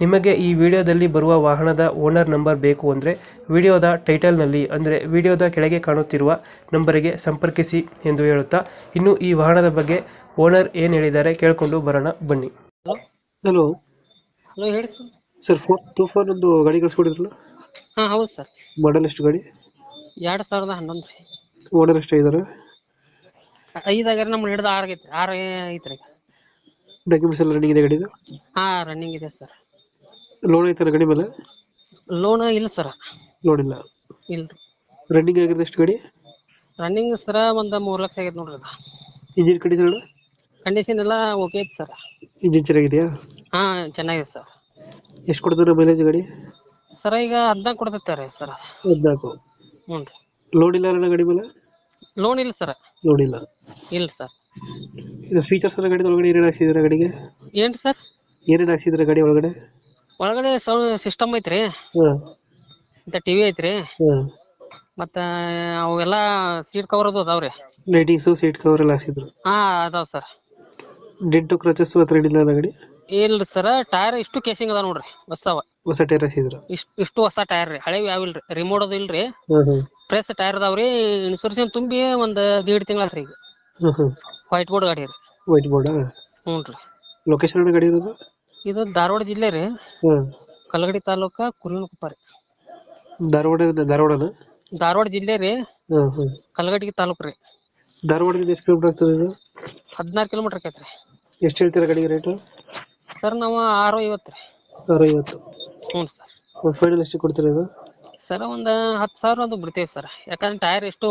ನಿಮಗೆ ಈ ವಿಡಿಯೋದಲ್ಲಿ ಬರುವ ವಾಹನದ ಓನರ್ ನಂಬರ್ ಬೇಕು ಅಂದರೆ ವಿಡಿಯೋದ ಟೈಟಲ್ನಲ್ಲಿ ಅಂದರೆ ವಿಡಿಯೋದ ಕೆಳಗೆ ಕಾಣುತ್ತಿರುವ ನಂಬರಿಗೆ ಸಂಪರ್ಕಿಸಿ ಎಂದು ಹೇಳುತ್ತಾ ಇನ್ನು ಈ ವಾಹನದ ಬಗ್ಗೆ ಓನರ್ ಏನು ಹೇಳಿದ್ದಾರೆ ಕೇಳಿಕೊಂಡು ಬರೋಣ ಬನ್ನಿ. ಹಲೋ ಹಲೋ ಹೇಳಿ ಸರ್ ಸರ್ ಫೋರ್ ತೂಫಾನ್ ಒಂದು ಗಾಡಿ ಕಳಿಸ್ಕೊಡಿದ್ರಲ್ಲ? ಹಾಂ ಹೌದು ಸರ್ ಮಾಡಲ್ ಎಷ್ಟು ಗಾಡಿ? ಎರಡು ಸಾವಿರದ ಹನ್ನೊಂದು ಓನರ್ ಎಷ್ಟು ಇದ್ದಾರೆ ಐದಾಗ್ಯಾರ ನಮ್ಮ ಹಿಡಿದು ಆರು ಐತ್ರಿ ಆರು ಐತ್ರಿ. ಡಾಕ್ಯುಮೆಂಟ್ಸ್ ಎಲ್ಲ ರನ್ನಿಂಗ್ ಇದೆ ಗಾಡಿದು? ಹಾಂ ರನ್ನಿಂಗ್ ಇದೆ ಸರ್ ಲೋನ್ ಐತಲ್ಲ ಗಾಡಿ ಮೇಲೆ? ಲೋನ್ ಇಲ್ಲ ಸರ್ ನೋಡಿಲ್ಲ ಇಲ್ಲ. ರನ್ನಿಂಗ್ ಆಗಿರೋದು ಎಷ್ಟು ಗಾಡಿ? ರನ್ನಿಂಗ್ ಸರ ಒಂದು ಮೂರು ಲಕ್ಷ ಆಗೈತೆ ನೋಡ್ರಿ ಅದು. ಇಂಜಿನ್ ಕಂಡೀಷನ್ ಕಂಡೀಷನ್ ಎಲ್ಲ ಓಕೆ ಐತೆ ಸರ್ ಇಂಜಿನ್ ಚೆನ್ನಾಗಿದೆಯಾ? ಹಾಂ ಚೆನ್ನಾಗಿದೆ ಸರ್ ಎಷ್ಟು ಕೊಡ್ತಾರೆ ಮೈಲೇಜ್ ಗಾಡಿ? ಸರ ಈಗ ಹದಿನಾಲ್ಕು ಕೊಡ್ತೈತೆ ರೀ ಸರ್ ಹದಿನಾಲ್ಕು. ಹ್ಞೂ ರೀ. ಲೋನ್ ಇಲ್ಲ ಅಲ್ಲ ಗಾಡಿ ಮೇಲೆ? ಲೋನ್ ಇಲ್ಲ ಸರ್ ಲೋನ್ ಇಲ್ಲ. ಇಲ್ಲ ಸರ್ ಇದು ಫೀಚರ್ಸ್ ಎಲ್ಲ ಗಾಡಿ ಒಳಗಡೆ ಏನೇನು ಹಾಕ್ಸಿದ್ರೆ ಗಾಡಿಗೆ? ಏನು ಸರ್ ಏನೇನು ಹಾಕ್ಸಿದ್ರೆ ಗಾಡಿ ಒಳಗಡೆ? ಒಳಗಡೆ ಸೌಂಡ್ ಸಿಸ್ಟಮ್ ಐತ್ರಿ. ಹ್ಮ್. ಮತ್ತೆ ಟಿ ವಿ ಐತ್ರಿ. ಹ್ಮ್. ಮತ್ತೆ ಅವೆಲ್ಲ ಸೀಟ್ ಕವರ್ ಅದು ಅದಾವ್ರಿ. ಲೈಟಿಂಗ್ಸ್ ಸೀಟ್ ಕವರ್ ಎಲ್ಲ ಹಾಕ್ಸಿದ್ರು ಹಾ ಅದಾವ ಸರ್ ಡೆಂಟು ಕ್ರಚಸ್ ಹತ್ರ ಏನಿಲ್ಲ ಅಲ್ಲ ಗಾಡಿ ಇಲ್ರಿ ಸರ್ ಟೈರ್ ಇಷ್ಟು ಕೇಸಿಂಗ್ ಅದಾವ ನೋಡ್ರಿ ಹೊಸವ ಹೊಸ ಟೈರ್ ಹಾಕ್ಸಿದ್ರು ಇಷ್ಟು ಇಷ್ಟು ಹೊಸ ಟೈರ್ ರೀ ಹಳೆ ಯಾವಿಲ್ರಿ ರಿಮೋಟ್ ಅದು ಇಲ್ರಿ. ಹ್ಮ್ ಹ್ಮ್. ಪ್ರೆಸ್ ಟೈರ್ ಅದಾವ್ರಿ ಇನ್ಸೂರೆನ್ಸ್ ತುಂಬಿ ಒಂದ್ ದೀಡ್ ತಿಂಗಳ ಆತ್ರಿ ಈಗ. ವೈಟ್ ಬೋರ್ಡ್ ಗಾಡಿ ರೀ. ವೈಟ್ ಬೋರ್ಡ್ ಹ್ಞೂ ರೀ ಲೊಕೇಶನ್ ಗಾಡಿ ಇರೋದು? ಇದು ಧಾರವಾಡ ಜಿಲ್ಲೆ ರೀ. ಹ್ಮ್. ಕಲಗಡಿ ತಾಲೂಕ ಕುರುವಿನಕೊಪ್ಪ ರೀ ಧಾರವಾಡ ಧಾರವಾಡನ? ಧಾರವಾಡ ಜಿಲ್ಲೆ ರೀ. ಹ್ಮ್ ಕಲಗಡಿ ತಾಲೂಕ್ ರೀ. ಧಾರವಾಡದಿಂದ ಎಷ್ಟು ಕಿಲೋಮೀಟರ್ ಆಗ್ತದೆ ಇದು? ಹದಿನಾರು ಕಿಲೋಮೀಟರ್ ಆಕೈತ್ರಿ ಎಷ್ಟು ಹೇಳ್ತೀರಾ ಗಾಡಿಗೆ ರೇಟ್ ಸರ್ ನಾವು ಆರು ಐವತ್ತು ರೀ. ಅರವತ್ತು ಹ್ಞೂ ಸರ್. ಫೈನಲ್ ಎಷ್ಟು ಕೊಡ್ತೀರಾ ಇದು? ಸರ್ ಒಂದ್ ಹತ್ತು ಸಾವಿರ ಅದು ಬಿಡ್ತೀವಿ ಸರ್. ಯಾಕಂದ್ರೆ ಟೈರ್ ಎಷ್ಟು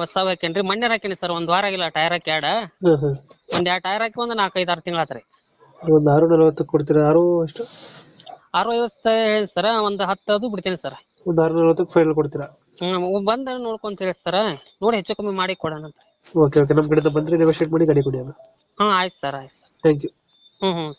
ಹೊಸ ಹಾಕೇನ್ರಿ ಮೊನ್ನೆ ಹಾಕೇನಿ ಸರ್ ಒಂದ್ ವಾರ ಆಗಿಲ್ಲ ಟೈರ್ ಹಾಕಿ ಆಡ. ಹಾಂ ಹಾಂ ಒಂದ್ ಎರಡು ಟೈರ್ ಹಾಕಿ ಒಂದ್ ನಾಲ್ಕೈದು ಆರು ತಿಂಗಳ ಆತ್ರಿ. ಒಂದು ಆರು ನಲವತ್ತು ಕೊಡ್ತೀರಾ? ಆರು ಎಷ್ಟು ಆರು ಐವತ್ತು ಹೇಳಿ ಸರ ಒಂದ್ ಹತ್ತು ಅದು ಬಿಡ್ತೇನೆ ಸರ್. ಒಂದು ಆರು ನಲವತ್ತಕ್ಕೆ ಫೈನಲ್ ಕೊಡ್ತೀರಾ? ಹ್ಮ್ ಬಂದ ನೋಡ್ಕೊಂತ ಹೇಳಿ ಸರ. ನೋಡಿ ಹೆಚ್ಚು ಕಮ್ಮಿ ಮಾಡಿ ಕೊಡೋಣ ಅಂತ. ಓಕೆ ಓಕೆ ನಮ್ಮ ಕಡೆಯಿಂದ ಬಂದರೆ ನೆಗೋಷಿಯೇಟ್ ಮಾಡಿ ಗಾಡಿ ಕೊಡಿ ಅಣ್ಣ. ಹ್ಮ್ ಆಯ್ತು ಸರ್ ಆಯ್ತು ಸರ್. ಥ್ಯಾಂಕ್ ಯು ಹ್ಮ್ ಹ್ಮ್